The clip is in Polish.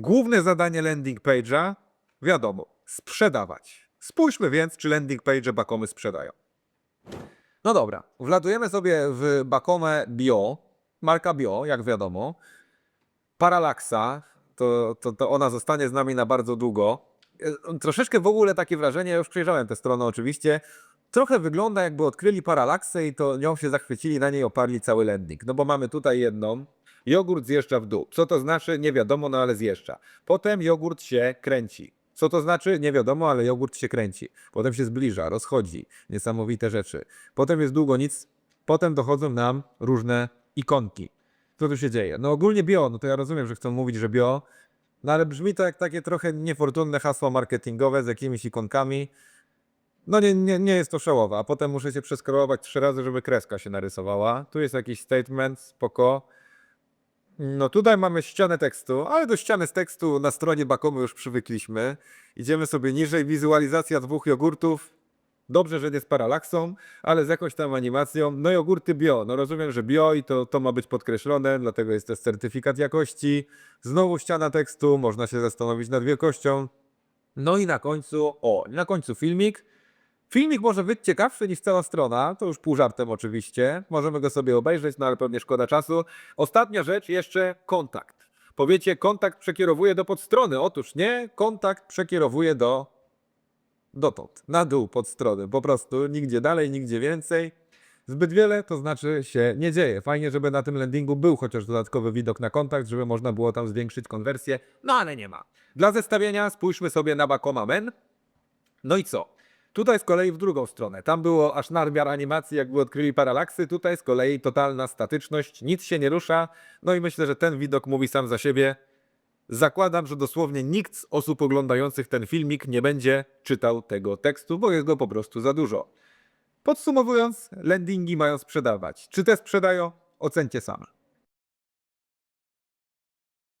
Główne zadanie landing page'a, wiadomo, sprzedawać. Spójrzmy więc, czy landing page Bakomy sprzedają. No dobra, wlatujemy sobie w Bakomę Bio, marka Bio, jak wiadomo. Paralaksa, to, to, to ona zostanie z nami na bardzo długo. E, Troszeczkę w ogóle takie wrażenie, ja już przejrzałem tę stronę oczywiście, trochę wygląda jakby odkryli paralaksę i to nią się zachwycili, na niej oparli cały landing. No bo mamy tutaj jedną, jogurt zjeżdża w dół. Co to znaczy? Nie wiadomo, no ale zjeżdża. Potem jogurt się kręci. Co to znaczy? Nie wiadomo, ale jogurt się kręci. Potem się zbliża, rozchodzi. Niesamowite rzeczy. Potem jest długo nic. Potem dochodzą nam różne ikonki. Co tu się dzieje? No ogólnie bio, no to ja rozumiem, że chcą mówić, że bio, no ale brzmi to jak takie trochę niefortunne hasło marketingowe z jakimiś ikonkami. No nie, nie, nie jest to showowe, a potem muszę się przeskrolować trzy razy, żeby kreska się narysowała. Tu jest jakiś statement, spoko. No tutaj mamy ścianę tekstu, ale do ściany z tekstu na stronie Bakomy już przywykliśmy. Idziemy sobie niżej, wizualizacja dwóch jogurtów. Dobrze, że nie z paralaksą, ale z jakąś tam animacją. No jogurty bio, no rozumiem, że bio i to, to ma być podkreślone, dlatego jest też certyfikat jakości. Znowu ściana tekstu, można się zastanowić nad wielkością. No i na końcu, o, na końcu filmik. Filmik może być ciekawszy niż cała strona, to już pół żartem oczywiście. Możemy go sobie obejrzeć, no ale pewnie szkoda czasu. Ostatnia rzecz, jeszcze kontakt. Powiecie, kontakt przekierowuje do podstrony. Otóż nie, kontakt przekierowuje do dotąd, na dół podstrony. Po prostu nigdzie dalej, nigdzie więcej. Zbyt wiele to znaczy się nie dzieje. Fajnie, żeby na tym landingu był chociaż dodatkowy widok na kontakt, żeby można było tam zwiększyć konwersję, no ale nie ma. Dla zestawienia spójrzmy sobie na Bakoma Men. No i co? Tutaj z kolei w drugą stronę. Tam było aż nadmiar animacji, jakby odkryli paralaksy. Tutaj z kolei totalna statyczność, nic się nie rusza. No i myślę, że ten widok mówi sam za siebie. Zakładam, że dosłownie nikt z osób oglądających ten filmik nie będzie czytał tego tekstu, bo jest go po prostu za dużo. Podsumowując, landingi mają sprzedawać. Czy te sprzedają? Ocencie same.